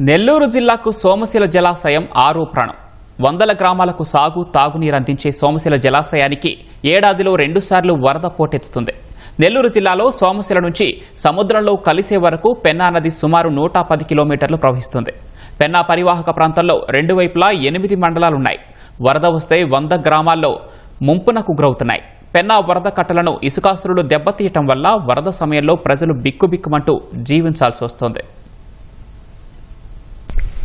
నెల్లూరు జిల్లాకు సోమశిల జలాశయం ఆరో ప్రాణం. వందల గ్రామాలకు సాగు తాగునీరు అందించే సోమశిల జలాశయానికి ఏడాదిలో రెండుసార్లు వరద పోటెత్తుతుంది. నెల్లూరు జిల్లాలో సోమశిల నుంచి సముద్రంలో కలిసే వరకు పెన్నా నది సుమారు నూట పది కిలోమీటర్లు ప్రవహిస్తుంది. పెన్నా పరివాహక ప్రాంతంలో రెండు వైపులా ఎనిమిది మండలాలున్నాయి. వరద వస్తే వంద గ్రామాల్లో ముంపునకు గురవుతున్నాయి. పెన్నా వరద కట్టలను ఇసుకాసురులు దెబ్బతీయటం వల్ల వరద సమయంలో ప్రజలు బిక్కుబిక్కుమంటూ జీవించాల్సి వస్తోంది.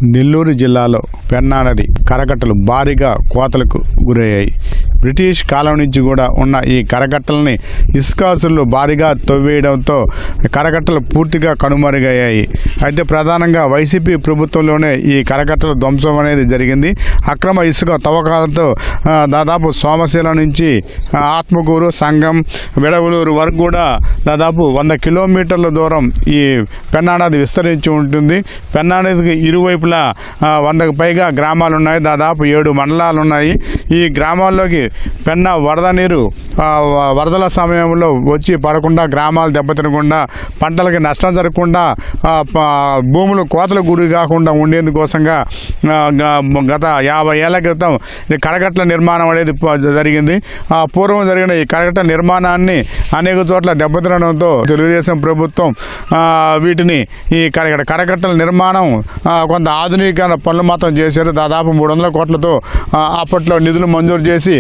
నెల్లూరు జిల్లాలో పెన్నా నది కరకట్టలు భారీగా కోతలకు గురయ్యాయి. బ్రిటిష్ కాలం నుంచి కూడా ఉన్న ఈ కరకట్టలని ఇసుకాసులు భారీగా తవ్వేయడంతో కరకట్టలు పూర్తిగా కనుమరుగయ్యాయి. అయితే ప్రధానంగా వైసీపీ ప్రభుత్వంలోనే ఈ కరకట్టల ధ్వంసం అనేది జరిగింది. అక్రమ ఇసుక తవ్వకాలతో దాదాపు సోమశీల నుంచి ఆత్మకూరు సంగం విడవలూరు వరకు కూడా దాదాపు వంద కిలోమీటర్ల దూరం ఈ పెన్నానది విస్తరించి ఉంటుంది. పెన్నానదికి ఇరువైపులా వందకు పైగా గ్రామాలు ఉన్నాయి దాదాపు ఏడు మండలాలు ఉన్నాయి ఈ గ్రామాల్లోకి పెన్న వరద నీరు వ- వరదల సమయంలో వచ్చి పడకుండా గ్రామాలు దెబ్బతినకుండా పంటలకి నష్టం జరగకుండా భూములు కోతలకు గురి కాకుండా ఉండేందుకోసంగా గత యాభై ఏళ్ళ క్రితం ఈ నిర్మాణం అనేది జరిగింది. ఆ పూర్వం జరిగిన ఈ కరకట్ల నిర్మాణాన్ని అనేక చోట్ల దెబ్బతినడంతో తెలుగుదేశం ప్రభుత్వం వీటిని ఈ కరగట కరకట్టల నిర్మాణం కొంత ఆధునీకరణ పనులు మాత్రం చేశారు. దాదాపు మూడు వందల కోట్లతో అప్పట్లో నిధులు మంజూరు చేసి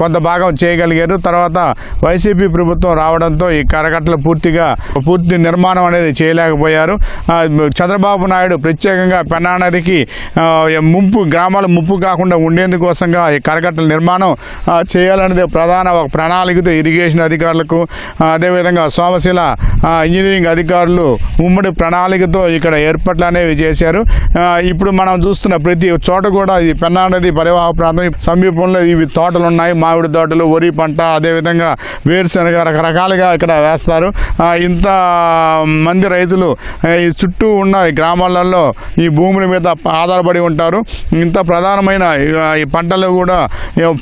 కొంత భాగం చేయగలిగారు. తర్వాత వైసీపీ ప్రభుత్వం రావడంతో ఈ కరకట్టలు పూర్తిగా పూర్తి నిర్మాణం అనేది చేయలేకపోయారు. చంద్రబాబు నాయుడు ప్రత్యేకంగా పెన్నా నదికి ముంపు గ్రామాల ముప్పు కాకుండా ఉండేందుకోసంగా ఈ కరకట్టల నిర్మాణం చేయాలనేది ప్రధాన ఒక ప్రణాళికతో ఇరిగేషన్ అధికారులకు అదేవిధంగా సోమశిల ఇంజనీరింగ్ అధికారులు ఉమ్మడి ప్రణాళికతో ఇక్కడ ఏర్పాట్లు అనేవి చేశారు. ఇప్పుడు మనం చూస్తున్న ప్రతి చోట కూడా ఈ పెన్నా నది పరివాహ ప్రాంతం సమీపంలో ఇవి తోటలు ఉన్నాయి. మామిడి తోటలు వరి పంట అదేవిధంగా వేరుశనగ రకరకాలుగా ఇక్కడ వేస్తారు. ఇంత మంది రైతులు ఈ చుట్టూ ఉన్న ఈ గ్రామాలలో ఈ భూముల మీద ఆధారపడి ఉంటారు. ఇంత ప్రధానమైన ఈ పంటలు కూడా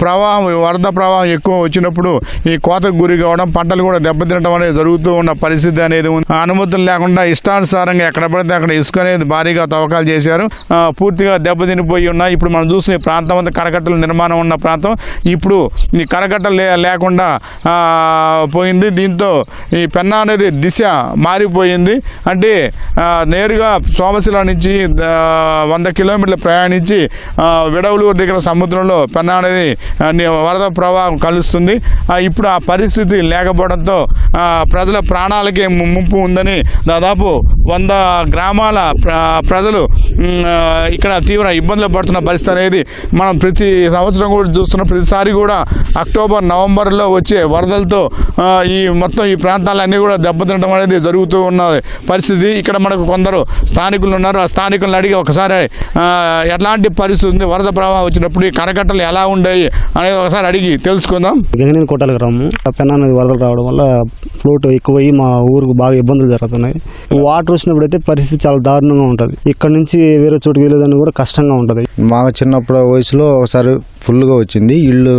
ప్రవాహం వరద ప్రవాహం ఎక్కువ వచ్చినప్పుడు ఈ కోతకు గురి కావడం పంటలు కూడా దెబ్బతినడం అనేది జరుగుతూ ఉన్న పరిస్థితి అనేది ఉంది. అనుమతులు లేకుండా ఇష్టానుసారంగా ఎక్కడ పడితే అక్కడ ఇసుక అనేది భారీగా తవ్వకాలు చేశారు. పూర్తిగా దెబ్బతినిపోయి ఉన్నాయి. ఇప్పుడు మనం చూస్తున్న ప్రాంతం అంతా కరకట్టలు నిర్మాణం ఉన్న ప్రాంతం. ఇప్పుడు ఇప్పుడు ఈ కరకట్టలు లే లేకుండా పోయింది. దీంతో ఈ పెన్నా అనేది దిశ మారిపోయింది. అంటే నేరుగా సోమశిల నుంచి వంద కిలోమీటర్లు ప్రయాణించి విడవలూరు దగ్గర సముద్రంలో పెన్నా అనేది వరద ప్రవాహం కలుస్తుంది. ఇప్పుడు ఆ పరిస్థితి లేకపోవడంతో ప్రజల ప్రాణాలకి ము- ఉందని దాదాపు వంద గ్రామాల ప్ర- ప్రజలు ఇక్కడ తీవ్ర ఇబ్బందులు పడుతున్న పరిస్థితి అనేది మనం ప్రతి సంవత్సరం కూడా చూస్తున్న ప్రతిసారి కూడా అక్టోబర్ నవంబర్లో వచ్చే వరదలతో ఈ మొత్తం ఈ ప్రాంతాలన్నీ కూడా దెబ్బతినడం అనేది జరుగుతూ ఉన్న పరిస్థితి. ఇక్కడ మనకు కొందరు స్థానికులు ఉన్నారు. ఆ స్థానికులను అడిగి ఒకసారి ఆ, ఎట్లాంటి పరిస్థితి ఉంది? వరద ప్రవాహం వచ్చినప్పుడు ఈ కరకట్టలు ఎలా ఉండేవి అనేది ఒకసారి అడిగి తెలుసుకుందాం. గంగనేని కొట్టాల గ్రామం. పెన్నా నది వరదలు రావడం వల్ల ఫ్లోట్ ఎక్కువయ్యి మా ఊరికి బాగా ఇబ్బందులు జరుగుతున్నాయి. వాటర్ వచ్చినప్పుడు అయితే పరిస్థితి చాలా దారుణంగా ఉంటుంది. ఇక్కడ నుంచి వేరే చోటుకి వెళ్ళేదాన్ని కూడా కష్టంగా ఉంటుంది. మా చిన్నప్పుడు వయసులో ఒకసారి ఫుల్గా వచ్చింది. ఇళ్ళు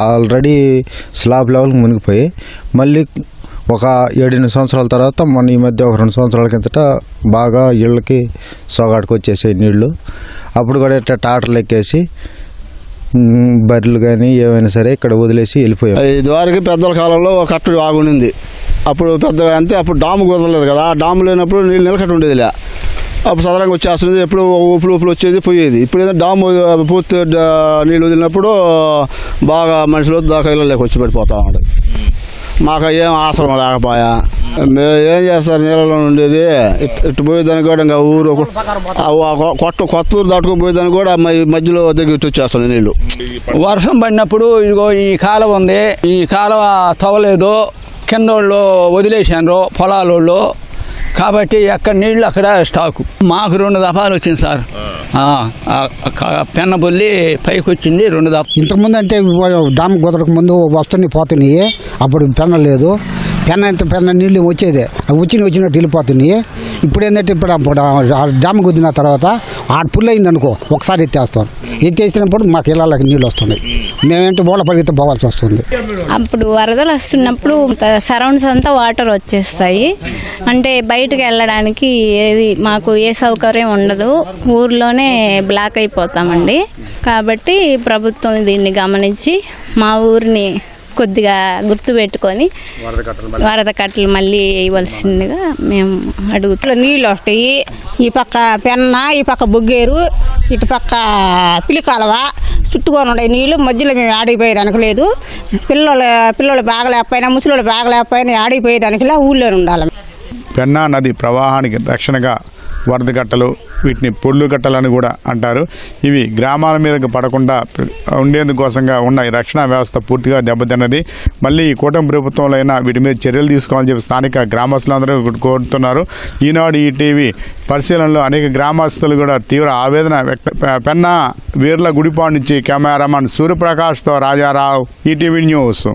ఆల్రెడీ స్లాబ్ లెవెల్ మునిగిపోయి మళ్ళీ ఒక ఏడెనిమిది సంవత్సరాల తర్వాత మొన్న ఈ మధ్య ఒక రెండు సంవత్సరాల కిందట బాగా ఇళ్ళకి సోగాడికి వచ్చేసాయి నీళ్ళు. అప్పుడు కూడా ఇట్లా టాటర్లు ఎక్కేసి బర్రెలు కానీ ఏమైనా సరే ఇక్కడ వదిలేసి వెళ్ళిపోయాం. ఇదివరకు పెద్దల కాలంలో ఒక కట్టు ఆగుండింది. అప్పుడు పెద్దగా అంతే అప్పుడు డాము కుదరలేదు కదా. ఆ డాము లేనప్పుడు నీళ్ళు నిలకట్టు ఉండేదిలే అప్పుడు సదరంగా వచ్చేస్తుంది ఎప్పుడు ఊపులు ఊపులు వచ్చేది పోయేది. ఇప్పుడు ఏదో డాము పూర్తి నీళ్ళు వదిలినప్పుడు బాగా మనుషులు దాకా ఇళ్ళలోకి వచ్చి పడిపోతా ఉంటాయి మాకు ఏం ఆసరం లేకపోయా. మేము ఏం చేస్తారు నీళ్ళలో ఉండేది? ఇట్- పోయేదానికి కూడా ఇంకా ఊరు ఆ కొ- కొత్త ఊరు దాటుకుని పోయేదానికి కూడా మధ్యలో దగ్గర ఇటు వచ్చేస్తున్నాయి నీళ్ళు వర్షం పడినప్పుడు ఇదిగో ఈ కాలువ ఉంది. ఈ కాలువ తవ్వలేదు. కింద వాళ్ళు వదిలేశారు పొలాలలో కాబట్టి ఎక్కడ నీళ్ళు అక్కడ స్టాకు. మాకు రెండు దఫాలు వచ్చింది సార్. క- పెన్నబొల్లి పైకి వచ్చింది రెండు దఫా ఇంతకుముందు అంటే డామ్ కుదరక ముందు వస్తున్నాయి పోతున్నాయి అప్పుడు పెన్న లేదు. పెన్న పెన్న నీళ్ళు వచ్చేది. వచ్చిన వచ్చినట్టు వెళ్ళిపోతున్నాయి. ఇప్పుడు ఏంటంటే ఇప్పుడు అప్పుడు ఆ డ్యామ్ కుదిన తర్వాత ఆ పుల్ అయింది అనుకో ఒకసారి ఎత్తేస్తాం. ఎత్తేసినప్పుడు మాకు ఇళ్ళకి నీళ్ళు వస్తున్నాయి. మేమేంటే బోళ్ళ పరిగెత్తి పోవాల్సి వస్తుంది. అప్పుడు వరదలు వస్తున్నప్పుడు సరౌండ్స్ అంతా వాటర్ వచ్చేస్తాయి. అంటే బయటకు వెళ్ళడానికి ఏది మాకు ఏ సౌకర్యం ఉండదు. ఊర్లోనే బ్లాక్ అయిపోతామండి. కాబట్టి ప్రభుత్వం దీన్ని గమనించి మా ఊరిని కొద్దిగా గుర్తుపెట్టుకొని వరద కట్టలు మళ్ళీ? ఇవ్వాల్సిందిగా మేము అడుగుతాం నీళ్ళు వస్తాయి. ఈ పక్క పెన్న ఈ పక్క బొగ్గేరు ఇటు పక్క పిలికాలవ చుట్టుకొని ఉండే నీళ్ళు మధ్యలో మేము ఆడిపోయేదానికి లేదు. పిల్లలు పిల్లలు బాగలేకపోయినా ముసలి బాగలేకపోయినా ఆడిపోయేదానికి ఊళ్ళో ఉండాలి. పెన్నా నది ప్రవాహానికి రక్షణగా వరద గట్టలు వీటిని పొళ్ళు గట్టలని కూడా అంటారు. ఇవి గ్రామాల మీదకి పడకుండా ఉండేందుకోసంగా ఉన్న ఈ రక్షణ వ్యవస్థ పూర్తిగా దెబ్బతిన్నది. మళ్ళీ ఈ కూటమి ప్రభుత్వంలో అయినా వీటి మీద చర్యలు తీసుకోవాలని చెప్పి స్థానిక గ్రామస్తులందరూ కోరుతున్నారు. ఈనాడు ఈ టీవీ పరిశీలనలో అనేక గ్రామస్తులు కూడా తీవ్ర ఆవేదన వ్యక్త పెన్న వీర్ల గుడిపాడు నుంచి కెమెరామన్ సూర్యప్రకాష్తో రాజారావు ఈటీవీ న్యూస్.